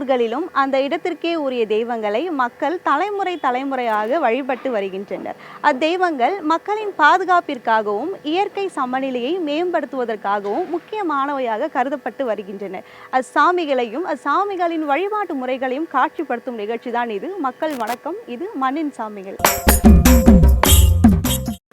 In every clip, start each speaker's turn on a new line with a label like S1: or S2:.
S1: ஊர்களிலும் அந்த இடத்திற்கே உரிய தெய்வங்களை மக்கள் தலைமுறை தலைமுறையாக வழிபட்டு வருகின்றனர். அத்தெய்வங்கள் மக்களின் பாதுகாப்பிற்காகவும் இயற்கை சமநிலையை மேம்படுத்துவதற்காகவும் முக்கியமானவையாக கருதப்பட்டு வருகின்றன. அச்சாமிகளையும் அச்சாமிகளின் வழிபாட்டு முறைகளையும் காட்சிப்படுத்தும் நிகழ்ச்சி தான் இது. மக்கள் வணக்கம். இது மண்ணின் சாமிகள்.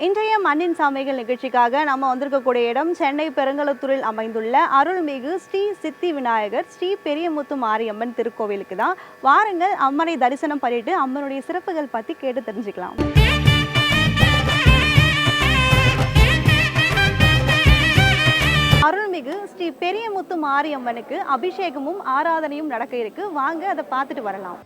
S1: இன்றைய மண்ணின் சாமைகள் நிகழ்ச்சிக்காக நம்ம வந்திருக்கக்கூடிய இடம் சென்னை பெருங்கலத்தூரில் அமைந்துள்ள அருள்மிகு ஸ்ரீ சித்தி விநாயகர் ஸ்ரீ பெரியமுத்து மாரியம்மன் திருக்கோவிலுக்கு தான். வாருங்கள் அம்மனை தரிசனம் பண்ணிட்டு அம்மனுடைய சிறப்புகள் பற்றி கேட்டு தெரிஞ்சுக்கலாம். அருள்மிகு ஸ்ரீ பெரியமுத்து மாரியம்மனுக்கு அபிஷேகமும் ஆராதனையும் நடக்க இருக்கு. வாங்க அதை பார்த்துட்டு வரலாம்.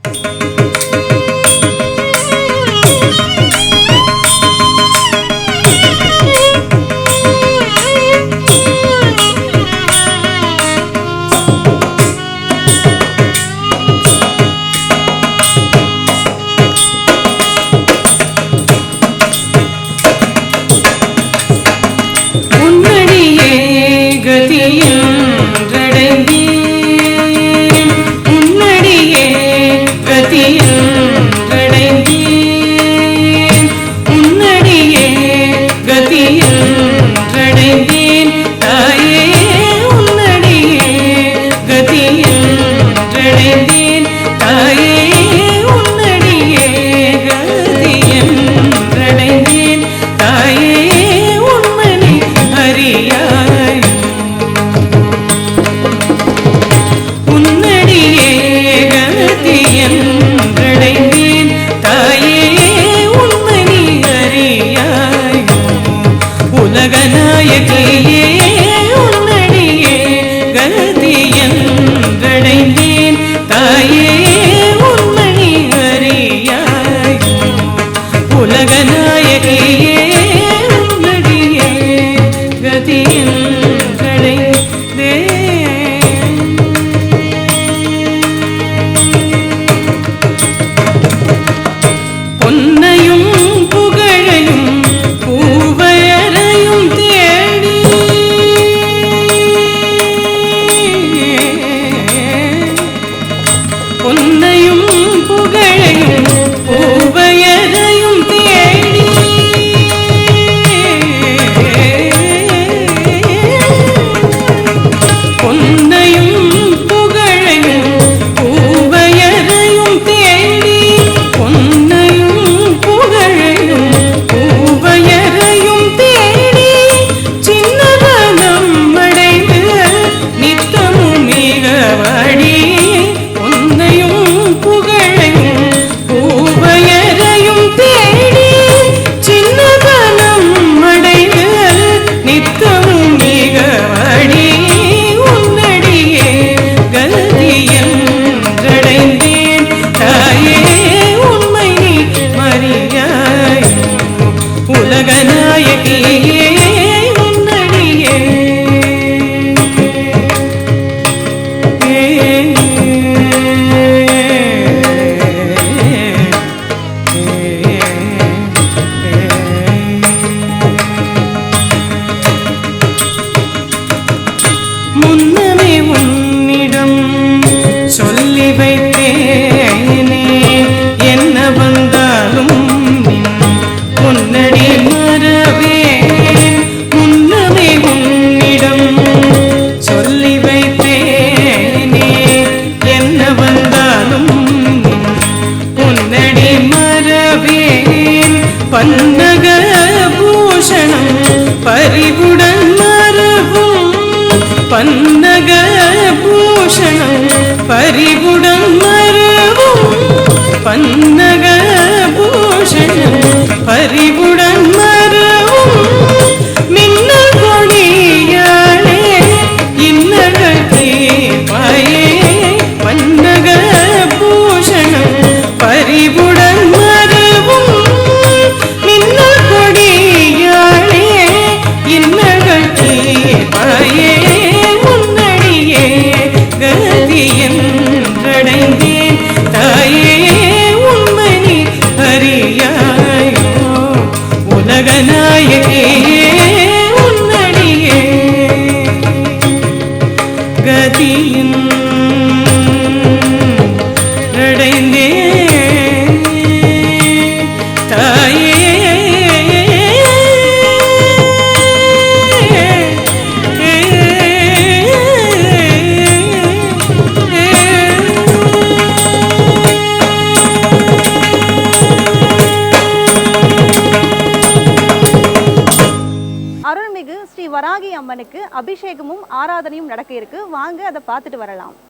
S1: நடக்க இருக்கு. வாங்க அதை பார்த்துட்டு வரலாம்.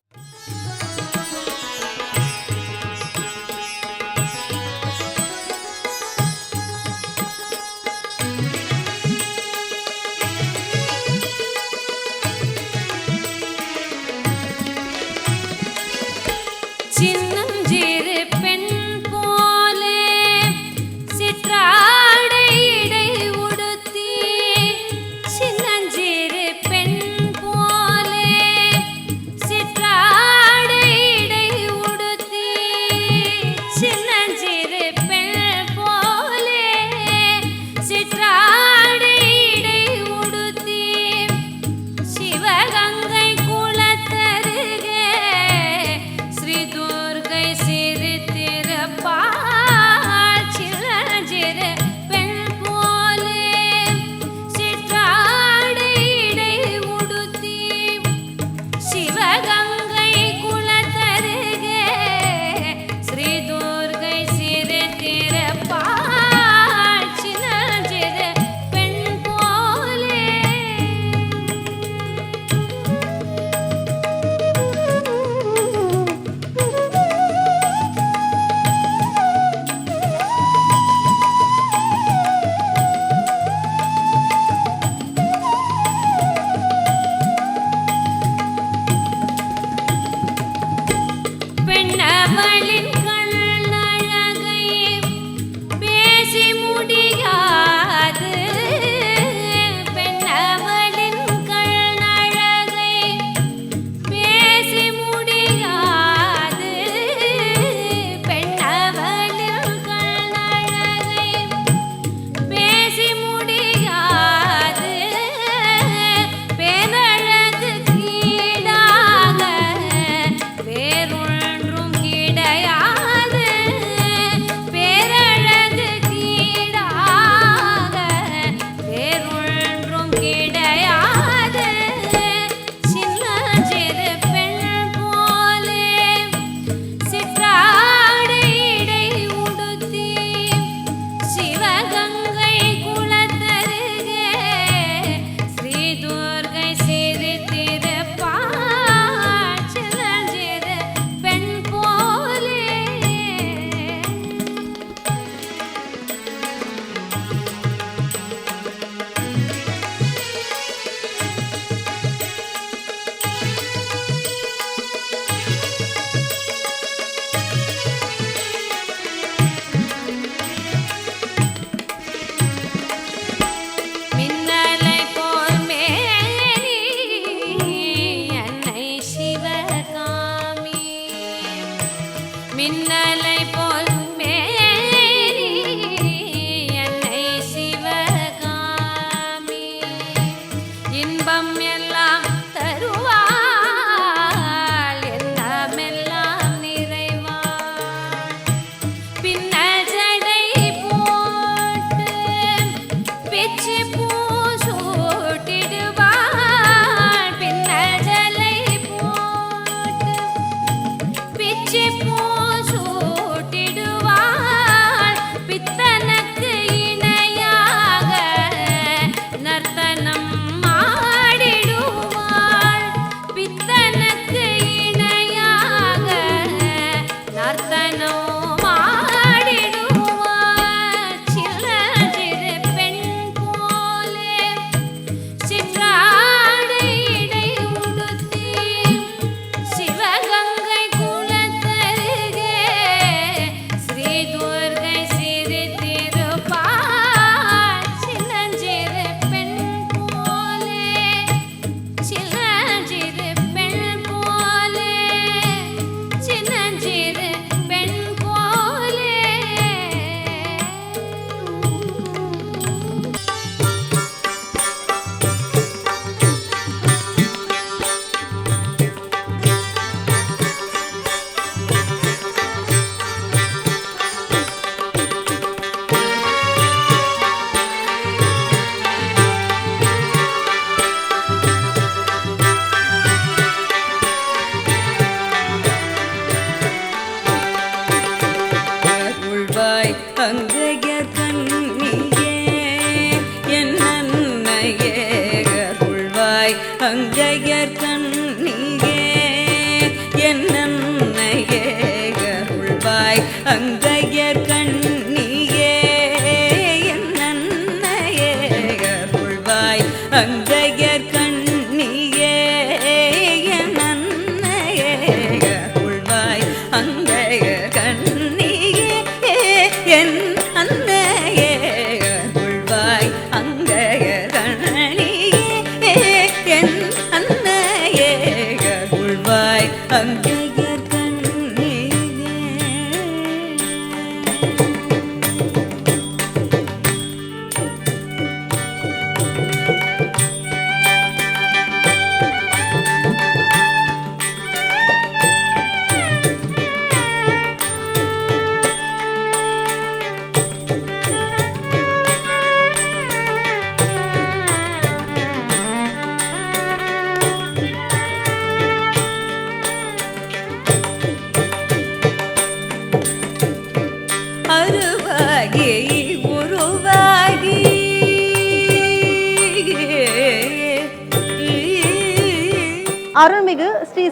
S2: பெண்ணவளின்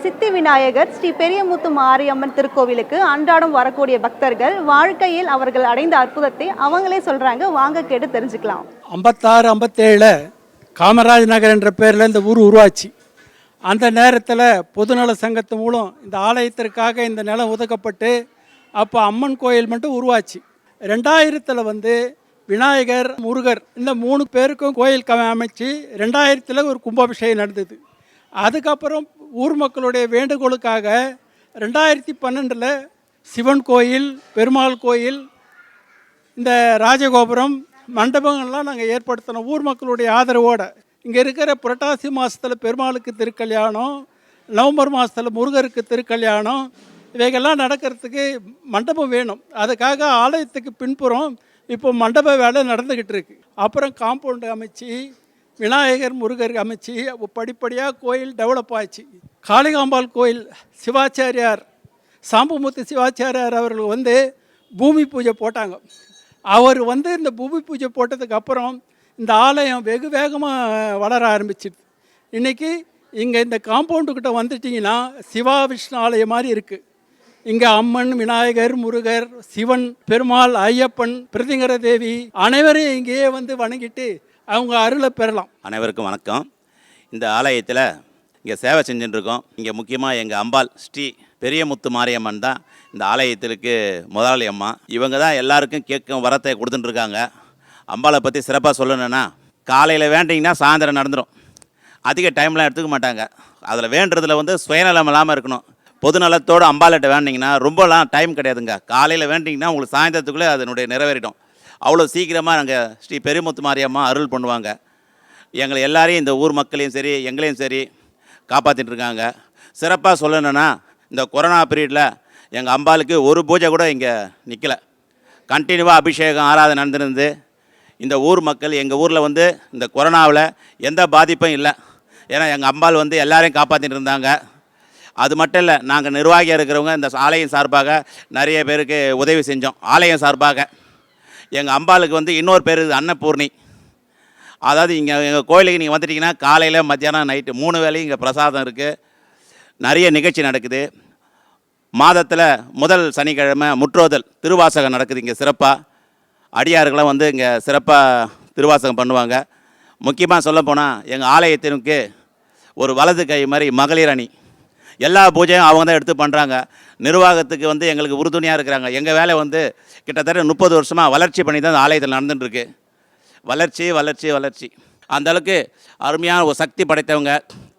S1: சித்தி விநாயகர் ஸ்ரீ பெரியமுத்து மாரியம்மன் திருக்கோவிலுக்கு அன்றாடம் வரக்கூடிய பக்தர்கள் வாழ்க்கையில் அவர்கள் அடைந்த அற்புதத்தை அவங்களே சொல்றாங்க. வாங்க கேட்டு தெரிஞ்சுக்கலாம்.
S3: ஐம்பத்தாறு ஐம்பத்தேழில் காமராஜ் நகர் என்ற பேரில் இந்த ஊர் உருவாச்சு. அந்த நேரத்தில் பொதுநல சங்கத்து மூலம் இந்த ஆலயத்திற்காக இந்த நிலம் ஒதுக்கப்பட்டு அப்போ அம்மன் கோயில் மட்டும் உருவாச்சு. ரெண்டாயிரத்தில் வந்து விநாயகர் முருகர் இந்த மூணு பேருக்கும் கோயில் க அமைச்சு ரெண்டாயிரத்தில் ஒரு கும்பாபிஷேகம் நடந்தது. அதுக்கப்புறம் ஊர் மக்களுடைய வேண்டுகோளுக்காக ரெண்டாயிரத்தி பன்னெண்டில் சிவன் கோயில் பெருமாள் கோயில் இந்த ராஜகோபுரம் மண்டபங்கள்லாம் நாங்கள் ஏற்படுத்தினோம் ஊர் மக்களுடைய ஆதரவோடு. இங்கே இருக்கிற புரட்டாசி மாதத்தில் பெருமாளுக்கு திருக்கல்யாணம் நவம்பர் மாதத்தில் முருகருக்கு திருக்கல்யாணம் இவைகள்லாம் நடக்கிறதுக்கு மண்டபம் வேணும். அதுக்காக ஆலயத்துக்கு பின்புறம் இப்போ மண்டப வேலை நடந்துக்கிட்டு இருக்கு. அப்புறம் காம்பவுண்டு அமைச்சு விநாயகர் முருகர் அமைச்சு படிப்படியாக கோயில் டெவலப் ஆச்சு. காளிகாம்பாள் கோயில் சிவாச்சாரியார் சாம்புமுத்து சிவாச்சாரியார் அவர்கள் வந்து பூமி பூஜை போட்டாங்க. அவர் வந்து இந்த பூமி பூஜை போட்டதுக்கு அப்புறம் இந்த ஆலயம் வெகு வேகமாக வளர ஆரம்பிச்சிது இன்றைக்கி இங்கே இந்த காம்பவுண்டுக்கிட்ட வந்துட்டிங்கன்னா சிவா விஷ்ணு ஆலயம் மாதிரி இருக்குது இங்கே அம்மன் விநாயகர் முருகர் சிவன் பெருமாள் ஐயப்பன் பிரதிங்கர தேவி அனைவரையும் இங்கேயே வந்து வணங்கிட்டு அவங்க அருளை பெறலாம்.
S4: அனைவருக்கும் வணக்கம். இந்த ஆலயத்தில் இங்கே சேவை செஞ்சுட்டுருக்கோம். இங்கே முக்கியமாக எங்கள் அம்பாள் ஸ்ரீ பெரியமுத்து மாரியம்மன் தான் இந்த ஆலயத்திற்கு முதலாளி அம்மா. இவங்க தான் எல்லாருக்கும் கேட்கும் வரத்தை கொடுத்துட்டுருக்காங்க. அம்பாளை பற்றி சிறப்பாக சொல்லணுன்னா காலையில் வேண்டிங்கன்னா சாயந்தரம் நடந்துடும் அதிக டைம்லாம் எடுத்துக்க மாட்டாங்க. அதில் வேண்டுறதுல வந்து சுயநலம் இல்லாமல் இருக்கணும். பொதுநலத்தோடு அம்பாள்கிட்ட வேண்டிங்கன்னா ரொம்பலாம் டைம் கிடையாதுங்க. காலையில் வேண்டிங்கன்னா உங்களுக்கு சாயந்தரத்துக்குள்ளே அதனுடைய நிறைவேறிடும். அவ்வளோ சீக்கிரமாக நாங்கள் ஸ்ரீ பெருமுத்து மாரியம்மா அருள் பண்ணுவாங்க. எங்களை எல்லாரையும் இந்த ஊர் மக்களையும் சரி எங்களையும் சரி காப்பாற்றிட்டு இருக்காங்க. சிறப்பாக சொல்லணுன்னா இந்த கொரோனா பீரியடில் எங்கள் அம்பாளுக்கு ஒரு பூஜை கூட இங்கே நிற்கலை கண்டினியூவாக அபிஷேகம் ஆராதனை நடந்துருந்து இந்த ஊர் மக்கள் எங்கள் ஊரில் வந்து இந்த கொரோனாவில் எந்த பாதிப்பும் இல்லை. ஏன்னா எங்கள் அம்பாள் வந்து எல்லாரையும் காப்பாற்றிட்டு இருந்தாங்க. அது மட்டும் இல்லை நாங்கள் நிர்வாகியாக இருக்கிறவங்க இந்த ஆலயம் சார்பாக நிறைய பேருக்கு உதவி செஞ்சோம். ஆலயம் சார்பாக. எங்கள் அம்பாளுக்கு வந்து இன்னொரு பேர் அன்னபூர்ணி. அதாவது இங்கே எங்கள் கோயிலுக்கு நீங்கள் வந்துட்டிங்கன்னா காலையில் மத்தியானம் நைட்டு மூணு வேளையும் இங்கே பிரசாதம் இருக்குது நிறைய நிகழ்ச்சி நடக்குது. மாதத்தில் முதல் சனிக்கிழமை முற்றோதல் திருவாசகம் நடக்குது இங்கே சிறப்பாக அடியார்களாம் வந்து இங்கே சிறப்பாக திருவாசகம் பண்ணுவாங்க. முக்கியமாக சொல்லப்போனால் எங்கள் ஆலயத்தினுக்கு ஒரு வலது கை மாதிரி மகளிர் அணி. எல்லா பூஜையும் அவங்க தான் எடுத்து பண்ணுறாங்க நிர்வாகத்துக்கு வந்து எங்களுக்கு உறுதுணையாக இருக்கிறாங்க. எங்கள் வேலை வந்து கிட்டத்தட்ட முப்பது வருஷமாக வளர்ச்சி பண்ணி தான் அந்த ஆலயத்தில் நடந்துட்டுருக்கு. வளர்ச்சி வளர்ச்சி வளர்ச்சி. அந்த அளவுக்கு அருமையான ஒரு சக்தி படைத்தவங்க.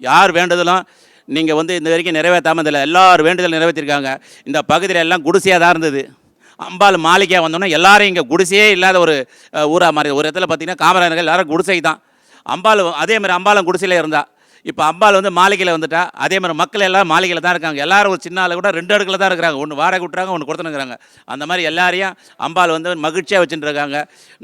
S4: யார் வேண்டுதலும் நீங்கள் வந்து இந்த வரைக்கும் நிறைவேற்றாமல் இதில் எல்லார் வேண்டுதல் நிறைவேற்றிருக்காங்க. இந்த பகுதியில் எல்லாம் குடிசையாக தான் இருந்தது. அம்பாள் மாளிகையாக வந்தோன்னா எல்லாரும் இங்கே குடிசையே இல்லாத ஒரு ஊராக மாதிரி ஒரு இடத்துல பார்த்தீங்கன்னா காமராஜர்கள் எல்லாரும் குடிசை தான் அம்பாள் அதே மாதிரி அம்பாளும் குடிசையில் இருந்தால் இப்போ அம்பாள் வந்து மாளிகையில் வந்துட்டா அதே மாதிரி மக்கள் எல்லாம் மாளிகையில் தான் இருக்காங்க. எல்லாரும் ஒரு சின்ன ஆளு கூட ரெண்டு அடுக்கில் தான் இருக்கிறாங்க. ஒன்று வாடகை விட்டுறாங்க ஒன்று கொடுத்துனுங்கிறாங்க அந்த மாதிரி எல்லாரையும் அம்பாள் வந்து மகிழ்ச்சியாக வச்சுட்டு இருக்காங்க.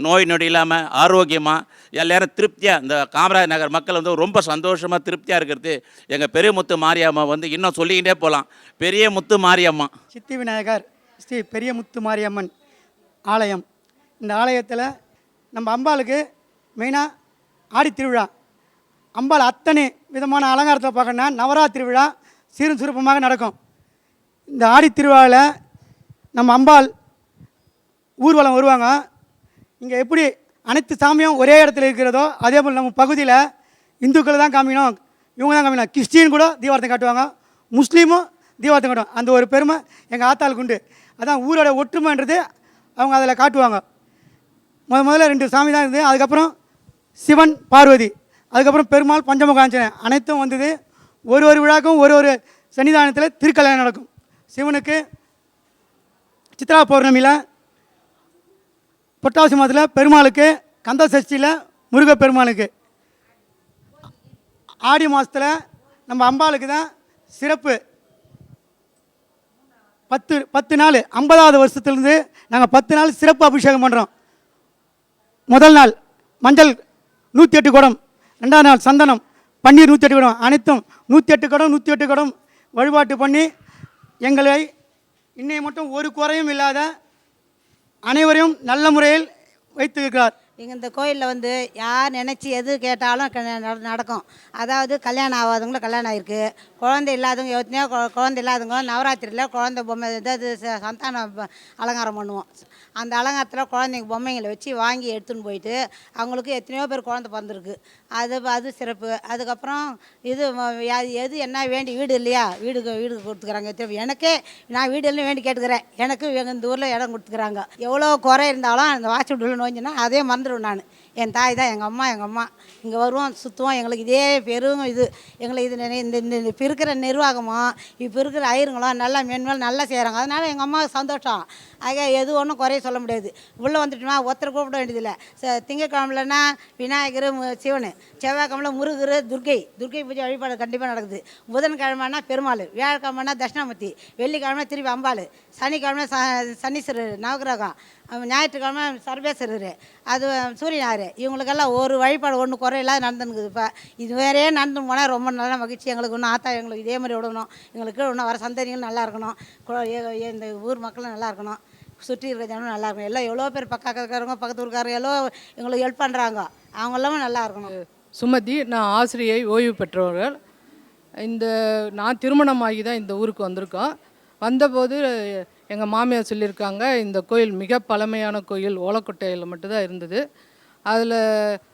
S4: நோய் நொடி இல்லாமல் ஆரோக்கியமாக எல்லாரும் திருப்தியாக இந்த காமராஜ் நகர் மக்கள் வந்து ரொம்ப சந்தோஷமாக திருப்தியாக இருக்கிறது. எங்கள் பெரிய முத்து மாரியம்மா வந்து இன்னும் சொல்லிக்கிட்டே போகலாம் பெரிய முத்து மாரியம்மா.
S5: சித்தி விநாயகர் ஸ்ரீ பெரிய முத்து மாரியம்மன் ஆலயம். இந்த ஆலயத்தில் நம்ம அம்பாளுக்கு மெயினாக ஆடி திருவிழா. அம்பாள் அத்தனை விதமான அலங்காரத்தை பார்க்கணுன்னா நவராத்திரி விழா சீரும் சிறப்புமாக நடக்கும். இந்த ஆடி திருவிழாவில் நம்ம அம்பாள் ஊர்வலம் வருவாங்க. இங்கே எப்படி அனைத்து சாமியும் ஒரே இடத்துல இருக்கிறதோ அதே போல் நம்ம பகுதியில் இந்துக்களை தான் காமிக்கணும். இவங்க தான் காமிக்கணும். கிறிஸ்டின் கூட தீபாரத்தை காட்டுவாங்க. முஸ்லீமும் தீபாரத்தை காட்டுவாங்க. அந்த ஒரு பெருமை எங்கள் ஆத்தாளுக்கு உண்டு. அதான் ஊரோட ஒற்றுமைன்றது அவங்க அதில் காட்டுவாங்க. முத முதல்ல ரெண்டு சாமி தான் இருந்தது. அதுக்கப்புறம் சிவன் பார்வதி. அதுக்கப்புறம் பெருமாள் பஞ்சமுகாஞ்சனை அனைத்தும் வந்தது. ஒரு ஒரு விழாக்கும் ஒரு ஒரு சன்னிதானத்தில் திருக்கல்யாணம் நடக்கும். சிவனுக்கு சித்ரா பௌர்ணமியில் புரட்டாசி மாதத்தில் பெருமாளுக்கு கந்த சஷ்டியில் முருகப்பெருமாளுக்கு. ஆடி மாதத்தில் நம்ம அம்பாளுக்கு தான் சிறப்பு. பத்து பத்து நாள் ஐம்பதாவது வருஷத்துலேருந்து நாங்கள் பத்து நாள் சிறப்பு அபிஷேகம் பண்ணுறோம் முதல் நாள் மஞ்சள் நூற்றி எட்டு குடம். ரெண்டாவது நாள் சந்தனம். பன்னீர் நூற்றி எட்டு குடம். அனைத்தும் நூற்றி எட்டு குடம் நூற்றி எட்டு குடம். வழிபாட்டு பண்ணி எங்களை இன்னை மட்டும் ஒரு குறையும் இல்லாத அனைவரையும் நல்ல முறையில் வைத்திருக்கிறார்.
S6: இங்கே இந்த கோயிலில் வந்து யார் நினச்சி எது கேட்டாலும் நடக்கும். அதாவது கல்யாணம் ஆகாதவங்களும் கல்யாணம் ஆகிருக்கு குழந்தை இல்லாதவங்க எத்தனையோ கொ- குழந்தை இல்லாதவங்க நவராத்திரியில் குழந்தை பொம்மை இதாவது ச- அலங்காரம் பண்ணுவோம். அந்த அலங்காரத்தில் குழந்தைங்க பொம்மைங்களை வச்சு வாங்கி எடுத்துன்னு போயிட்டு அவங்களுக்கு எத்தனையோ பேர் குழந்தை பிறந்திருக்கு. அது அது சிறப்பு. அதுக்கப்புறம் இது எது என்ன வேண்டி வீடு இல்லையா? வீடுக்கு வீடு கொடுத்துக்கிறாங்க. எத்தனை- எனக்கே நான் வீடு எல்லாம் வேண்டி கேட்டுக்கிறேன். எனக்கு எங்கள் இந்த ஊரில் இடம் கொடுத்துக்கிறாங்க. எவ்வளோ குறை இருந்தாலும் அந்த வாட்ச் விட்டு நோஞ்சினா அதே மறந்துடுவேன் நான். என் தாய் தான் எங்கள் அம்மா எங்கள் அம்மா. இங்கே வருவோம் சுற்றுவோம் எங்களுக்கு இதே பெரும் இது. எங்களுக்கு இது இந்த இந்த இப்போ இருக்கிற நிர்வாகமும் இப்போ இருக்கிற ஐயருங்களும் நல்லா மேன்மேல் நல்லா செய்கிறாங்க அதனால் எங்கள் அம்மா சந்தோஷம். ஆக எது ஒன்றும் குறைய சொல்ல முடியாது. உள்ளே வந்துட்டோமா ஒருத்தர் கூப்பிட வேண்டியதில்லை. ச திங்கக்கிழமலன்னா விநாயகர் சிவன். செவ்வாய்க்கிழமை முருகர் துர்க்கை துர்க்கை பூஜை வழிபாடு கண்டிப்பாக நடக்குது. புதன்கிழமைனா பெருமாள். வியாழக்கிழமைனா தட்சிணாமூர்த்தி. வெள்ளிக்கிழமை திருப்பி அம்பாள். சனிக்கிழமை ச சனீஸ்வரர் நவகிரகம் ஞாயிற்றுக்கிழமை சர்வேஸ்வரர் அது சூரியனார். இவங்களுக்கெல்லாம் ஒரு வழிபாடு ஒன்று குறையில்லாத நடந்துனுக்குது இப்போ. இது வேறையே நடந்து போனால் ரொம்ப நல்ல மகிழ்ச்சி. எங்களுக்கு இன்னும் ஆத்தா எங்களுக்கு இதே மாதிரி விடணும். எங்களுக்கு இன்னும் வர சந்ததிகள் நல்லா இருக்கணும். இந்த ஊர் மக்களும் நல்லா இருக்கணும். சுற்றி இருக்கிற ஜனம் நல்லா இருக்கணும். எல்லாம் எவ்வளோ பேர் பக்கம் இருக்கிறவங்க பக்கத்து ஊருக்காரங்க எவ்வளோ எங்களுக்கு ஹெல்ப் பண்ணுறாங்க அவங்க எல்லாமே நல்லா இருக்கணும்.
S7: சுமதி நான் ஆசிரியை ஓய்வு பெற்றவர்கள். இந்த நான் திருமணமாகி தான் இந்த ஊருக்கு வந்திருக்கோம். வந்தபோது எங்கள் மாமியார் சொல்லியிருக்காங்க இந்த கோயில் மிக பழமையான கோயில் ஓலக்கொட்டையில் மட்டும்தான் இருந்தது. அதில்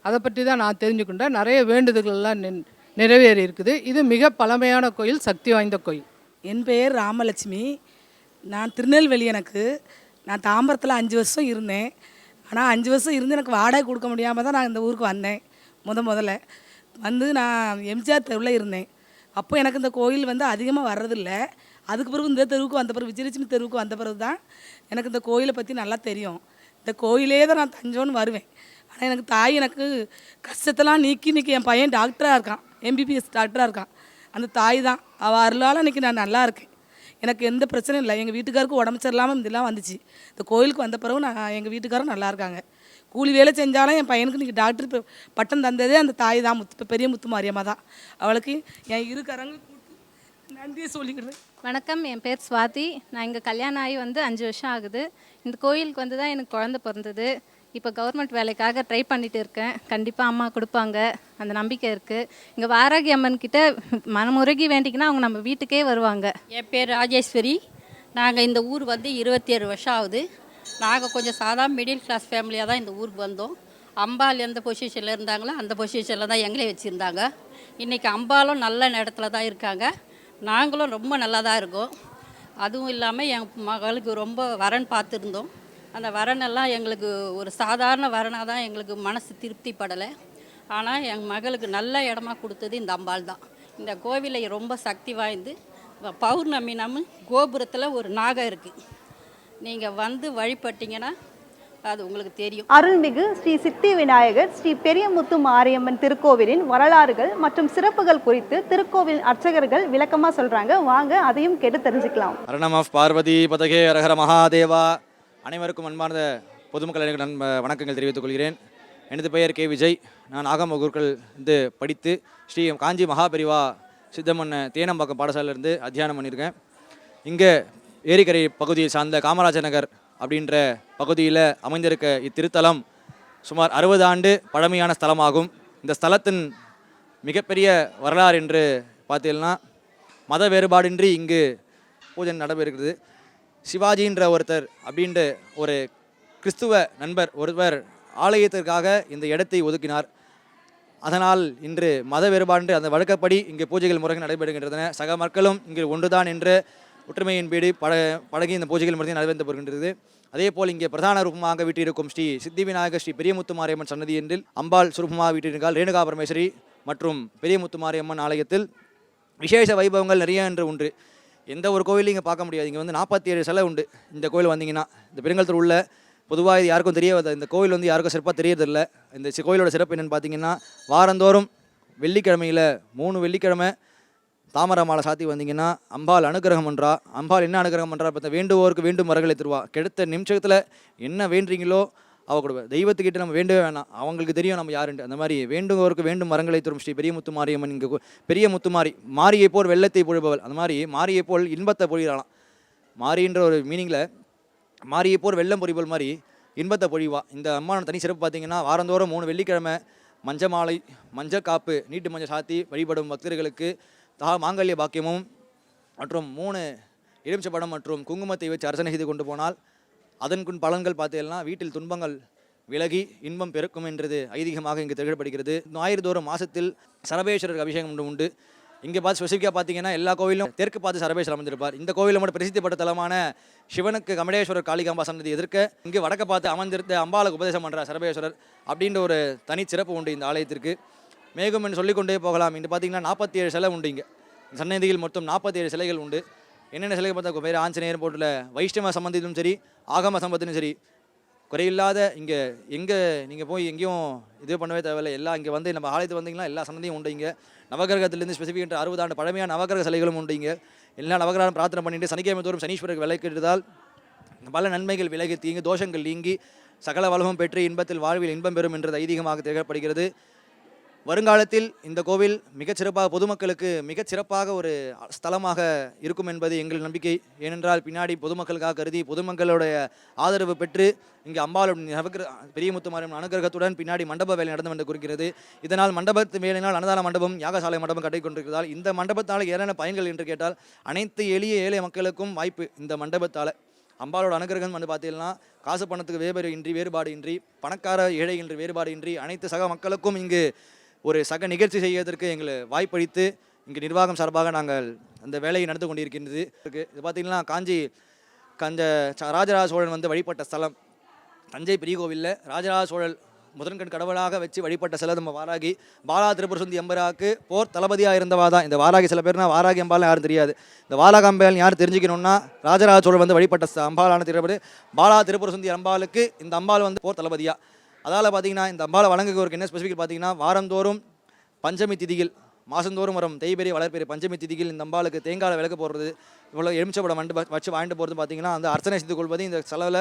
S7: அதை பற்றி தான் நான் தெரிஞ்சுக்கிட்டேன். நிறைய வேண்டுதல்கள்லாம் நிறைவேறி இருக்குது. இது மிக பழமையான கோயில் சக்தி வாய்ந்த கோயில்.
S8: என் பெயர் ராமலட்சுமி. நான் திருநெல்வேலி எனக்கு. நான் தாம்பரத்தில் அஞ்சு வருஷம் இருந்தேன். ஆனால் அஞ்சு வருஷம் இருந்து எனக்கு வாடகை கொடுக்க முடியாமல் தான் நான் இந்த ஊருக்கு வந்தேன் முத முதல்ல. வந்து நான் எம்ஜிஆர் தெருவில் இருந்தேன். அப்போ எனக்கு இந்த கோயில் வந்து அதிகமாக வர்றதில்லை. அதுக்கு பிறகு இந்த தெருவுக்கு வந்த பிறகு விஜயலட்சுமி தெருவுக்கு வந்த பிறகு தான் எனக்கு இந்த கோயிலை பற்றி நல்லா தெரியும். இந்த கோயிலே தான் நான் தஞ்சோன்னு வருவேன். ஆனால் எனக்கு தாய் எனக்கு கஷ்டத்தெல்லாம் நீக்கி இன்னைக்கு என் பையன் டாக்டராக இருக்கான். எம்பிபிஎஸ் டாக்டராக இருக்கான். அந்த தாய் தான். அவள் அருளால் இன்றைக்கி நான் நல்லா இருக்கேன். எனக்கு எந்த பிரச்சனையும் இல்லை. எங்கள் வீட்டுக்காருக்கு உடம்பு சரியில்லாமல் இதெல்லாம் வந்துச்சு. இந்த கோயிலுக்கு வந்த பிறகு நான் எங்கள் வீட்டுக்காரும் நல்லா இருக்காங்க. கூலி வேலை செஞ்சாலும் என் பையனுக்கு இன்றைக்கி டாக்டர் பட்டம் தந்ததே அந்த தாய் தான். முத்து பெரிய முத்து மாரியம்மா தான். அவளுக்கு என் இரு நன்றியை சொல்லிக்கிறேன்
S9: வணக்கம் என் பேர் சுவாதி. நான் இங்கே கல்யாணம் ஆகி வந்து அஞ்சு வருஷம் ஆகுது. இந்த கோயிலுக்கு வந்து தான் எனக்கு குழந்த பிறந்தது. இப்போ கவர்மெண்ட் வேலைக்காக ட்ரை பண்ணிட்டு இருக்கேன். கண்டிப்பாக அம்மா கொடுப்பாங்க. அந்த நம்பிக்கை இருக்குது இங்கே வாராகி அம்மன் கிட்ட மனமுருகி வேண்டிக்கினா அவங்க நம்ம வீட்டுக்கே வருவாங்க.
S10: என் பேர் ராஜேஸ்வரி. நாங்கள் இந்த ஊர் வந்து இருபத்தி ஏழு வருஷம் ஆகுது. நாங்கள் கொஞ்சம் சாதாரண மிடில் கிளாஸ் ஃபேமிலியாக தான் இந்த ஊருக்கு வந்தோம். அம்பாள் எந்த பொசிஷனில் இருந்தாங்களோ அந்த பொசிஷனில் தான் எங்களே வச்சுருந்தாங்க. இன்றைக்கி அம்பாலும் நல்ல இடத்துல தான் இருக்காங்க. நாங்களும் ரொம்ப நல்லா தான் இருக்கோம். அதுவும் இல்லாமல் என் மகளுக்கு ரொம்ப வரன் பார்த்துருந்தோம். அந்த வரனெல்லாம் எங்களுக்கு ஒரு சாதாரண வரனாக தான் எங்களுக்கு மனசு திருப்தி படலை ஆனால் என் மகளுக்கு நல்ல இடமா கொடுத்தது இந்த அம்பாள் தான். இந்த கோவிலை ரொம்ப சக்தி வாய்ந்து பௌர்ணமி நம்ம கோபுரத்தில் ஒரு நாகம் இருக்குது நீங்கள் வந்து வழிபட்டிங்கன்னா அது உங்களுக்கு தெரியும்.
S1: அருள்மிகு ஸ்ரீ சித்தி விநாயகர் ஸ்ரீ பெரியமுத்து மாரியம்மன் திருக்கோவிலின் வரலாறுகள் மற்றும் சிறப்புகள் குறித்து திருக்கோவில் அர்ச்சகர்கள் விளக்கமா சொல்றாங்க. வாங்க அதையும் கேட்டு தெரிஞ்சுக்கலாம்.
S11: அரணம பார்வதி பதகே அரஹர மகாதேவா. அனைவருக்கும் அன்பார்ந்த பொதுமக்கள் எனக்கு நண்ப வணக்கங்கள் தெரிவித்துக் கொள்கிறேன். எனது பெயர் கே. விஜய். நான் ஆகம குருக்கள் வந்து படித்து ஸ்ரீ காஞ்சி மகாபெரிவா சித்தமன்ன தேனம்பாக்கம் பாடசாலையிலிருந்து அத்தியானம் பண்ணியிருக்கேன். இங்கே ஏரிக்கரை பகுதியை சார்ந்த காமராஜர் நகர் அப்படின்ற பகுதியில் அமைந்திருக்க இத்திருத்தலம் சுமார் அறுபது ஆண்டு பழமையான ஸ்தலமாகும். இந்த ஸ்தலத்தின் மிகப்பெரிய வரலாறு என்று பார்த்தீங்கன்னா மத வேறுபாடின்றி இங்கு பூஜை நடைபெறுகிறது. சிவாஜின்ற ஒருத்தர் அப்படின்ற ஒரு கிறிஸ்துவ நண்பர் ஒருவர் ஆலயத்திற்காக இந்த இடத்தை ஒதுக்கினார். அதனால் இன்று மத வேறுபாடு அந்த வழக்கப்படி இங்கு பூஜைகள் முறைகள் நடைபெறுகின்றன. சக மக்களும் இங்கு ஒன்றுதான் என்று ஒற்றுமையின் பீடு பட பழகி இந்த பூஜைகள் முறையில் நடைபெற்று வருகின்றது. அதே போல் இங்கே பிரதான ரூபமாக வீட்டிருக்கும் ஸ்ரீ சித்தி விநாயகர் ஸ்ரீ பெரியமுத்து மாரியம்மன் சன்னதி என்றில் அம்பாள் சுரூபமாக வீட்டிருக்கால் ரேணுகா பரமேஸ்வரி மற்றும் பெரியமுத்து மாரியம்மன் ஆலயத்தில் விசேஷ வைபவங்கள் நிறைய என்று உண்டு. எந்த ஒரு கோயிலையும் இங்கே பார்க்க முடியாது. இங்கே வந்து நாற்பத்தி ஏழு சிலை உண்டு. இந்த கோயில் வந்தீங்கன்னா இந்த பெருங்கலத்தில் உள்ள பொதுவாக இது யாருக்கும் தெரியாது. இந்த கோயில் வந்து யாருக்கும் சிறப்பாக தெரியறதில்ல. இந்த சி- கோயிலோட சிறப்பு என்னென்னு பார்த்தீங்கன்னா வாரந்தோறும் வெள்ளிக்கிழமையில் மூணு வெள்ளிக்கிழமை தாமரை மாலை சாத்தி வந்தீங்கன்னா அம்பாள் அனுகிரகம் பண்ணுறா அம்பாள் என்ன அனுகிரகம் பண்ணுறா பார்த்தா வேண்டுவோருக்கு வேண்டும் மரங்களை தருவா. கெடுத்த நிமிஷத்தில் என்ன வேண்டுறீங்களோ அவ கொடுப்பா. தெய்வத்துக்கிட்ட நம்ம வேண்டவே வேணாம். அவங்களுக்கு தெரியும் நம்ம யாருன்ட்டு. அந்த மாதிரி வேண்டுவோருக்கு வேண்டும் மரங்களை தரும் ஸ்ரீ பெரிய முத்து மாரியம்மன் இங்கே பெரிய முத்துமாரி மாரியை போல் வெள்ளத்தை பொழுபவள். அந்த மாதிரி மாரியை போல் இன்பத்தை பொழிகிறாளாம் மாரின்ற ஒரு மீனிங்கில் மாரியை போல் வெள்ளம் பொழிபவள் மாதிரி இன்பத்தை பொழிவா. இந்த அம்மாவோட தனி சிறப்பு பார்த்தீங்கன்னா வாரந்தோறும் மூணு வெள்ளிக்கிழமை மஞ்ச மாலை மஞ்சள் காப்பு நீட்டு மஞ்சள் சாத்தி வழிபடும் பக்தர்களுக்கு தா மாங்கல்ய பாக்கியமும் மற்றும் மூணு எலுமிச்சப்படம் மற்றும் குங்குமத்தை வச்சு அர்ச்சனை செய்து கொண்டு போனால் அதன்குன் பலன்கள் பார்த்தீங்கன்னா வீட்டில் துன்பங்கள் விலகி இன்பம் பெருக்கும் என்றது ஐதீகமாக இங்கு திகழப்படுகிறது. ஞாயிறுதோறும் மாதத்தில் சரபேஸ்வரருக்கு அபிஷேகம் ஒன்று உண்டு. இங்கே பார்த்து ஸ்பெசிஃபிக்காக பார்த்தீங்கன்னா எல்லா கோவிலும் தெற்கு பார்த்து சரபேஸ்வரர் அமைந்திருப்பார். இந்த கோவிலில் மட்டும் பிரசித்தி பெற்ற தலமான சிவனுக்கு கமடேஸ்வரர் காளிகாம்பா சன்னதி எதிர்க்க இங்கே வடக்க பார்த்து அமர்ந்திருந்த அம்பாளுக்கு உபதேசம் பண்ணுற சரபேஸ்வரர் அப்படின்ற ஒரு தனி சிறப்பு உண்டு இந்த ஆலயத்திற்கு. மேகம் என்று சொல்லிக்கொண்டே போகலாம். இன்று பார்த்தீங்கன்னா நாற்பத்தி ஏழு சிலை உண்டு இங்கே. சன்னதியில் மொத்தம் நாற்பத்தி ஏழு சிலைகள் உண்டு. என்னென்ன சிலைகள் பார்த்தா பேர் ஆஞ்சநேயர் போட்டுள்ள வைஷ்ணவ சம்பந்தத்திலும் சரி ஆகம சம்பந்தத்திலும் சரி குறையில்லாத இங்கே எங்கே நீங்கள் போய் எங்கேயும் இது பண்ணவே தேவையில்லை. எல்லாம் இங்கே வந்து நம்ம ஆலயத்து வந்தீங்கன்னா எல்லா சன்னதியும் உண்டு இங்கே. நவகிரகத்திலேருந்து ஸ்பெசிஃபிக் அறுபது ஆண்டு பழமையான நவகிரக சிலைகளும் உண்டு இங்கே. எல்லா நவகிரகம் பிரார்த்தனை பண்ணிட்டு சனிக்கிழமை தோறும் சனீஸ்வரருக்கு விலை பல நன்மைகள் விலகி தீங்கு தோஷங்கள் நீங்கி சகல வளமும் பெற்று இன்பத்தில் வாழ்வில் இன்பம் பெறும் என்றது ஐதீகமாக திகழப்படுகிறது. வருங்காலத்தில் இந்த கோவில் மிகச்சிறப்பாக பொதுமக்களுக்கு மிகச்சிறப்பாக ஒரு ஸ்தலமாக இருக்கும் என்பது எங்கள் நம்பிக்கை. ஏனென்றால் பின்னாடி பொதுமக்களுக்காக கருதி பொதுமக்களுடைய ஆதரவு பெற்று இங்கே அம்பாளும் நவகிர பெரிய முத்துமாரின் அனுகிரகத்துடன் பின்னாடி மண்டப வேலை நடந்து வந்து குறிக்கிறது இதனால் மண்டபத்து வேலையினால் அன்னதான மண்டபம் யாகசாலை மண்டபம் கட்டிக்கொண்டிருக்கிறதால் இந்த மண்டபத்தால் என்னென்ன பயன்கள் என்று கேட்டால் அனைத்து எளிய ஏழை மக்களுக்கும் வாய்ப்பு இந்த மண்டபத்தால். அம்பாளோட அனுகிரகம் வந்து பார்த்தீங்கன்னா காசு பணத்துக்கு வேறுபாடு இன்றி வேறுபாடு இன்றி பணக்கார ஏழை என்று வேறுபாடு இன்றி அனைத்து சக மக்களுக்கும் இங்கு ஒரு சக நிகழ்ச்சி செய்வதற்கு எங்களை வாய்ப்பளித்து இங்கு நிர்வாகம் சார்பாக நாங்கள் அந்த வேலையை நடந்து கொண்டிருக்கின்றது. இருக்கு இது பார்த்திங்கன்னா காஞ்சி கஞ்ச ராஜராஜ சோழன் வந்து வழிபட்ட ஸ்தலம். தஞ்சை பெரிய கோவிலில் ராஜராஜ சோழல் முதன்கண் கடவுளாக வச்சு வழிபட்ட சில நம்ம வாராகி பாலா திருப்புரசுந்தி எம்பராக்கு போர் தளபதியாக இருந்தவா தான். இந்த வாராகி சில பேர்னா வாராகி அம்பாலும் யாரும் தெரியாது. இந்த வாராக அம்பாள் யார் தெரிஞ்சுக்கணும்னா ராஜராஜ சோழன் வந்து வழிபட்ட அம்பாலான அம்பாளான பாலா பாலா திருப்புரசுந்தி அம்பாளுக்கு இந்த அம்பாள் வந்து போர் தளபதியாக அதால் பார்த்தீங்கன்னா இந்த அம்பாளை வழங்குகிறவருக்கு என்ன ஸ்பெசிஃபிக் பார்த்தீங்கன்னா வாரந்தோறும் பஞ்சமி திதிகள் மாதந்தோறும் வரும் தேய்பெரிய வளர்ப்பெரிய பஞ்சமி திதியில் இந்த அம்பாளுக்கு தேங்காய் விளக்கு போடுறது இவ்வளோ எலுமிச்சப்படம் வந்து வச்சு வாங்கிட்டு போகிறது பார்த்தீங்கன்னா அந்த அர்ச்சனை செய்து கொள்வது இந்த செலவில்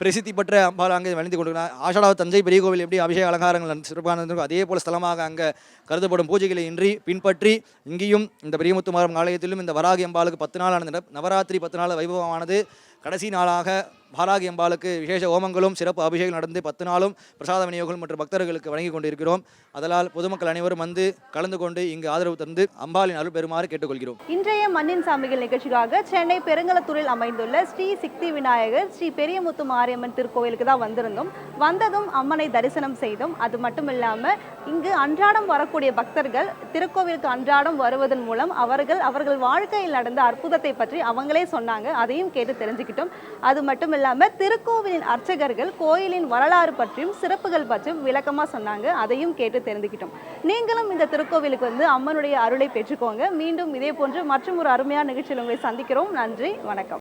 S11: பிரசித்தி பெற்ற அம்பாள் அங்கே வழிந்து கொண்டிருக்கிறார். ஆஷாடாவது தஞ்சை பெரிய கோவில் எப்படி அபிஷேக அலங்காரங்கள் சிறப்பானது அதே போல் ஸ்தலமாக அங்கே கருதப்படும் பூஜைகளை இன்றி பின்பற்றி இங்கேயும் இந்த பெரியமுத்துமாரம் ஆலயத்திலும் இந்த வராகி அம்பாளுக்கு பத்து நாளான நவராத்திரி பத்து நாள் வைபவமானது. கடைசி நாளாக பாலாகி அம்பாளுக்கு விசேஷ ஹோமங்களும் சிறப்பு அபிஷேகம் நடந்து பத்து நாளும் பிரசாத விநியோகம் மற்றும் பக்தர்களுக்கு வழங்கி கொண்டிருக்கிறோம். அதனால் பொதுமக்கள் அனைவரும் வந்து கலந்து கொண்டு இங்கு ஆதரவு தந்து அம்பாளின் அருள் பெறுமாறு கேட்டுக்கொள்கிறோம்.
S12: இன்றைய மண்ணின் சாமிகள் நிகழ்ச்சிக்காக சென்னை பெருங்கலத்தூரில் அமைந்துள்ள ஸ்ரீ சிக்தி விநாயகர் ஸ்ரீ பெரியமுத்து மாரியம்மன் திருக்கோவிலுக்கு தான் வந்திருந்தோம். வந்ததும் அம்மனை தரிசனம் செய்தோம். அது மட்டும் இல்லாமல் இங்கு அன்றாடம் வரக்கூடிய பக்தர்கள் திருக்கோவிலுக்கு அன்றாடம் வருவதன் மூலம் அவர்கள் அவர்கள் வாழ்க்கையில் நடந்த அற்புதத்தை பற்றி அவங்களே சொன்னாங்க. அதையும் கேட்டு தெரிஞ்சுக்கிட்டோம். அது மட்டும் இல்லாமல் திருக்கோவிலின் அர்ச்சகர்கள் கோயிலின் வரலாறு பற்றியும் சிறப்புகள் பற்றியும் விளக்கமாக சொன்னாங்க. அதையும் கேட்டு தெரிஞ்சுக்கிட்டோம். நீங்களும் இந்த திருக்கோவிலுக்கு வந்து அம்மனுடைய அருளை பெற்றுக்கோங்க. மீண்டும் இதே போன்று மற்றும் ஒரு அருமையான நிகழ்ச்சியில் உங்களை சந்திக்கிறோம். நன்றி. வணக்கம்.